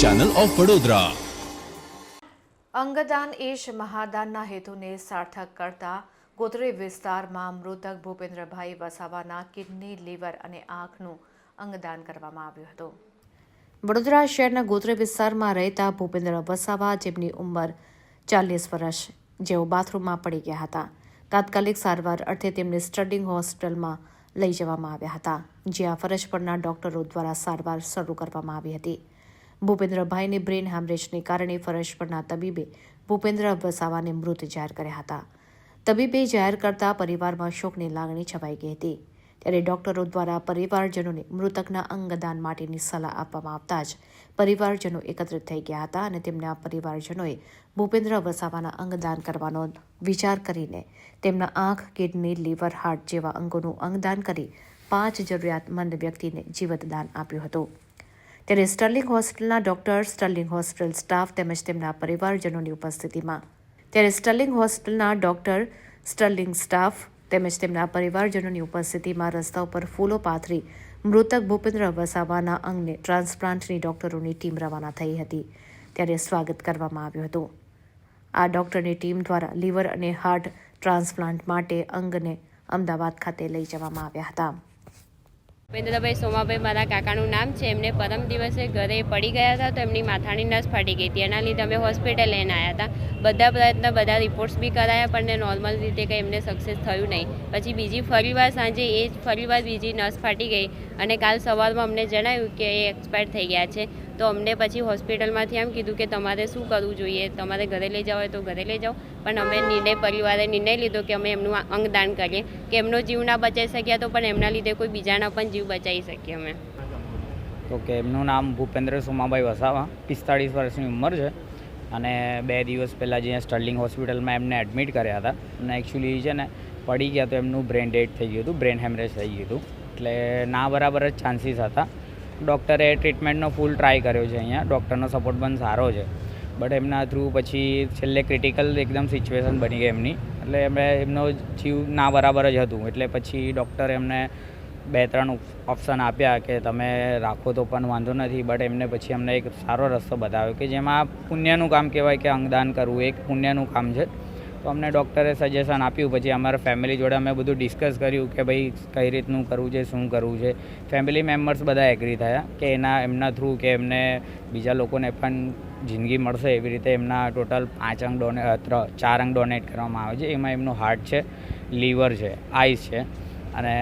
Channel of Vadodara અંગદાન એ જ મહાદાનના હેતુને સાર્થક કરતા ગોત્રી વિસ્તારમાં મૃતક ભૂપેન્દ્રભાઈ વસાવાના કિડની, લીવર અને આંખનું અંગદાન કરવામાં આવ્યું હતું. વડોદરા શહેરના ગોત્રી વિસ્તારમાં રહેતા ભૂપેન્દ્ર વસાવા જેમની ઉંમર ચાલીસ વર્ષ, જેઓ બાથરૂમમાં પડી ગયા હતા. તાત્કાલિક સારવાર અર્થે તેમને સ્ટડિંગ હોસ્પિટલમાં લઈ જવામાં આવ્યા હતા, જ્યાં ફરજ પરના ડોક્ટરો દ્વારા સારવાર શરૂ કરવામાં આવી હતી. ભૂપેન્દ્રભાઈને બ્રેન હેમરેજને કારણે ફરજ પરના તબીબે ભૂપેન્દ્ર વસાવાને મૃત જાહેર કર્યા હતા. તબીબે જાહેર કરતા પરિવારમાં શોકની લાગણી છવાઈ ગઈ હતી. ત્યારે ડોક્ટરો દ્વારા પરિવારજનોને મૃતકના અંગદાન માટેની સલાહ આપવામાં આવતા જ પરિવારજનો એકત્રિત થઈ ગયા હતા અને તેમના પરિવારજનોએ ભૂપેન્દ્ર વસાવાના અંગદાન કરવાનો વિચાર કરીને તેમના આંખ, કિડની, લીવર, હાર્ટ જેવા અંગોનું અંગદાન કરી પાંચ જરૂરિયાતમંદ વ્યક્તિને જીવતદાન આપ્યું હતું. ત્યારે સ્ટર્લિંગ હોસ્પિટલના ડોક્ટર, સ્ટર્લિંગ હોસ્પિટલ સ્ટાફ તેમજ તેમના પરિવારજનોની ઉપસ્થિતિમાં. ત્યારે સ્ટર્લિંગ હોસ્પિટલના ડોક્ટર, સ્ટર્લિંગ સ્ટાફ તેમજ તેમના પરિવારજનોની ઉપસ્થિતિમાં રસ્તા ઉપર ફૂલો પાથરી મૃતક ભૂપેન્દ્ર વસાવાના અંગને ટ્રાન્સપ્લાન્ટની ડોક્ટરોની ટીમ રવાના થઈ હતી. ત્યારે સ્વાગત કરવામાં આવ્યું હતું. આ ડોક્ટરની ટીમ દ્વારા લીવર અને હાર્ટ ટ્રાન્સપ્લાન્ટ માટે અંગને અમદાવાદ ખાતે લઈ જવામાં આવ્યા હતા. ભૂપેન્દ્રભાઈ સોમાભાઈ મારા કાકાનું નામ છે. એમને પરમ દિવસે ઘરે પડી ગયા હતા તો એમની માથાની નસ ફાટી ગઈ હતી. એના લીધે અમે હોસ્પિટલ લઈને આવ્યા હતા. બધા પ્રયત્ન, બધા રિપોર્ટ્સ બી કરાયા પણ નોર્મલ રીતે કંઈ એમને સક્સેસ થયું નહીં. પછી બીજી ફરીવાર સાંજે એ જ ફરીવાર બીજી નસ ફાટી ગઈ અને કાલ સવારમાં અમને જણાવ્યું કે એ એક્સપાયર થઈ ગયા છે. તો અમને પછી હોસ્પિટલમાંથી એમ કીધું કે તમારે શું કરવું જોઈએ? તમારે ઘરે લઈ જવા હોય તો ઘરે લઈ જાઓ. પણ અમે નિર્ણય, પરિવારે નિર્ણય લીધો કે અમે એમનું અંગદાન કરીએ. કે એમનો જીવ ના બચાવી શક્યા તો પણ એમના લીધે કોઈ બીજાના પણ જીવ બચાવી શકીએ અમે. તો કે એમનું નામ ભૂપેન્દ્ર સોમાભાઈ વસાવા, પિસ્તાળીસ વર્ષની ઉંમર છે. અને બે દિવસ પહેલાં જે સ્ટર્લિંગ હોસ્પિટલમાં એમને એડમિટ કર્યા હતા. અને એકચ્યુઅલી છે ને, પડી ગયા તો એમનું બ્રેન ડેડ થઈ ગયું હતું બ્રેન હેમરેજ થઈ ગયું હતું. એટલે ના બરાબર જ ચાન્સીસ હતા. ડૉક્ટરે ટ્રીટમેન્ટનો ફૂલ ટ્રાય કર્યો છે અહીંયા. ડૉક્ટરનો સપોર્ટ પણ સારો છે. બટ એમના થ્રુ પછી છેલ્લે ક્રિટિકલ એકદમ સિચ્યુએશન બની ગઈ એમની. એટલે એમણે એમનો જીવ ના બરાબર જ હતું. એટલે પછી ડૉક્ટર એમને બે ત્રણ ઓપ્શન આપ્યા કે તમે રાખો તો પણ વાંધો નથી. બટ એમને પછી અમને એક સારો રસ્તો બતાવ્યો કે જેમાં પુણ્યનું કામ કહેવાય કે અંગદાન કરવું એક પુણ્યનું કામ છે. તો અમને ડૉક્ટરે સજેશન આપ્યું. પછી અમારા ફેમિલી જોડે અમે બધું ડિસ્કસ કર્યું કે ભાઈ કઈ રીતનું કરવું છે, શું કરવું છે. ફેમિલી મેમ્બર્સ બધા એગ્રી થયા કે એના, એમના થ્રુ કે એમને બીજા લોકોને પણ જિંદગી મળશે એવી રીતે એમના ટોટલ પાંચ અંગ ડોને ચાર અંગ ડોનેટ કરવામાં આવે છે. એમાં એમનું હાર્ટ છે લીવર છે આઈસ છે અને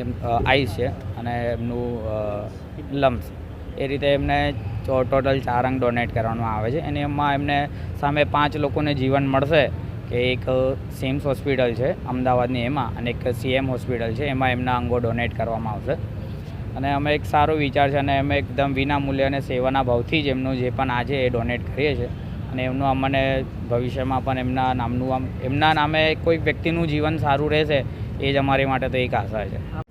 એમ આઈસ છે અને એમનું લમ્સ એ રીતે એમને ટો- ટોટલ ચાર અંગ ડોનેટ કરવામાં આવે છે. અને એમાં એમને સામે પાંચ લોકોને જીવન મળશે કે એક સિમ્સ હોસ્પિટલ છે, અમદાવાદની એમાં, અને એક સીએમ હોસ્પિટલ છે, એમાં એમના અંગો ડોનેટ કરવામાં આવશે. અને અમે એક સારો વિચાર છે અને અમે એકદમ વિના મૂલ્ય અને સેવાના ભાવથી જ એમનું જે પણ આજે એ ડોનેટ કરીએ છીએ. અને એમનું અમને ભવિષ્યમાં પણ એમના નામનું આમ, એમના નામે કોઈ વ્યક્તિનું જીવન સારું રહેશે, એ જ અમારી માટે તો એક આશા છે.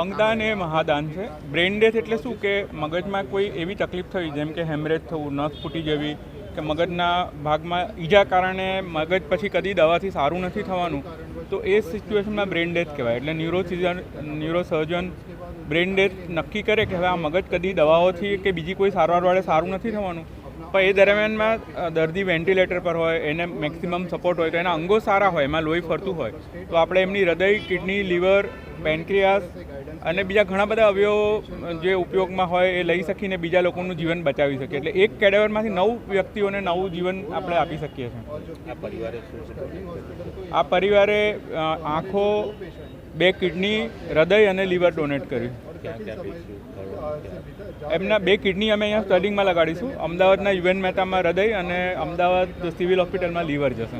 અંગદાન એ મહાદાન છે. બ્રેન ડેથ એટલે શું? કે મગજમાં કોઈ એવી તકલીફ થઈ, જેમ કે હેમરેજ થવું, નસ ફૂટી જવી, કે મગજના ભાગમાં ઈજા કારણે મગજ પછી કદી દવાથી સારું નથી થવાનું. તો એ સિચ્યુએશનમાં બ્રેન ડેથ કહેવાય. એટલે ન્યુરોસિઝન ન્યુરોસર્જન બ્રેન ડેથ નક્કી કરે કે હવે આ મગજ કદી દવાઓથી કે બીજી કોઈ સારવાર વાળે સારું નથી થવાનું. પણ એ દરમિયાનમાં દર્દી વેન્ટિલેટર પર હોય એને મેક્સિમમ સપોર્ટ હોય તો એના અંગો સારા હોય એમાં લોહી ફરતું હોય તો આપણે એમની હૃદય કિડની લીવર પેન્ક્રિયાસ અને બીજા ઘણા બધા અવયવો જે ઉપયોગમાં હોય એ લઈ શકીને બીજા લોકોનું જીવન બચાવી શકીએ. એટલે એક કેડેવરમાંથી નવ વ્યક્તિઓને નવું જીવન આપણે આપી શકીએ છીએ. આ પરિવારે આંખો બે કિડની હૃદય અને લીવર ડોનેટ કર્યું. એમના બે કિડની અમે અહીંયા સ્ટડિંગમાં લગાડીશું. અમદાવાદના યુએન મહેતામાં હૃદય અને અમદાવાદ સિવિલ હોસ્પિટલમાં લીવર જશે.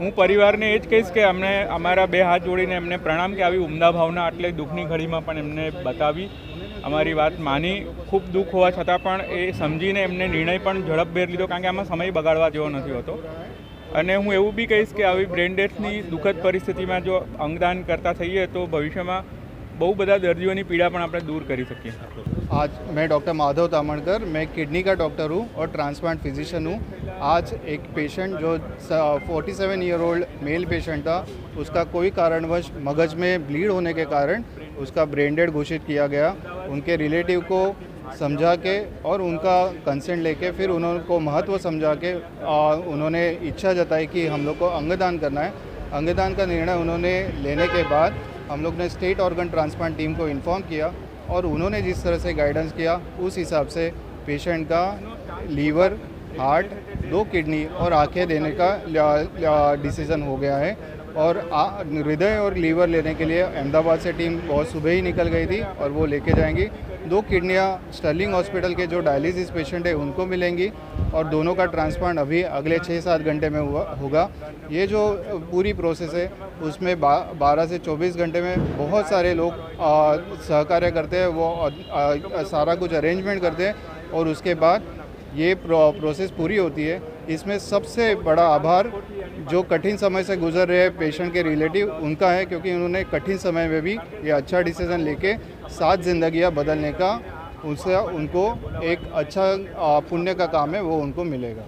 હું પરિવારને એ જ કહીશ કે અમને અમારા બે હાથ જોડીને એમને પ્રણામ કે આવી ઉમદા ભાવના આટલે દુઃખની ઘડીમાં પણ એમને બતાવી. અમારી વાત માની. ખૂબ દુઃખ હોવા છતાં પણ એ સમજીને એમને નિર્ણય પણ ઝડપભેર લીધો. કારણ કે આમાં સમય બગાડવા જેવો નથી હોતો. અને હું એવું બી કહીશ કે આવી બ્રેન ડેથની દુઃખદ પરિસ્થિતિમાં જો અંગદાન કરતા થઈએ તો ભવિષ્યમાં બહુ બધા દર્દીઓની पीड़ा પણ આપણે दूर કરી શકીએ आज मैं डॉक्टर माधव तामणकर मैं किडनी का डॉक्टर हूँ और ट्रांसप्लांट फिजिशियन हूँ आज एक पेशेंट जो 47 ईयर ओल्ड मेल पेशेंट था उसका कोई कारणवश मगज में ब्लीड होने के कारण उसका ब्रेन डेड घोषित किया गया उनके रिलेटिव को समझा के और उनका कंसेंट लेके फिर उनको महत्व समझा के आ, उन्होंने इच्छा जताई कि हम लोग को अंगदान करना है। अंगदान का निर्णय उन्होंने लेने के बाद हम लोग ने स्टेट ऑर्गन ट्रांसप्लांट टीम को इन्फॉर्म किया और उन्होंने जिस तरह से गाइडेंस किया उस हिसाब से पेशेंट का लीवर हार्ट दो किडनी और आँखें देने का डिसीज़न हो गया है। और हृदय और लीवर लेने के लिए अहमदाबाद से टीम बहुत सुबह ही निकल गई थी और वो लेके जाएँगी। दो किडनियाँ स्टर्लिंग हॉस्पिटल के जो डायलिसिस पेशेंट है उनको मिलेंगी और दोनों का ट्रांसप्लांट अभी अगले छः सात घंटे में हुआ होगा। ये जो पूरी प्रोसेस है उसमें बारह से चौबीस घंटे में बहुत सारे लोग सहकार्य करते हैं वो आ, आ, सारा कुछ अरेंजमेंट करते हैं और उसके बाद ये प्रो, प्रोसेस पूरी होती है। इसमें सबसे बड़ा आभार जो कठिन समय से गुजर रहे पेशेंट के रिलेटिव, उनका है, क्योंकि उन्होंने कठिन समय में भी ये अच्छा डिसीज़न लेके सात जिंदगियाँ बदलने का उनसे उनको एक अच्छा पुण्य का काम है, वो उनको मिलेगा।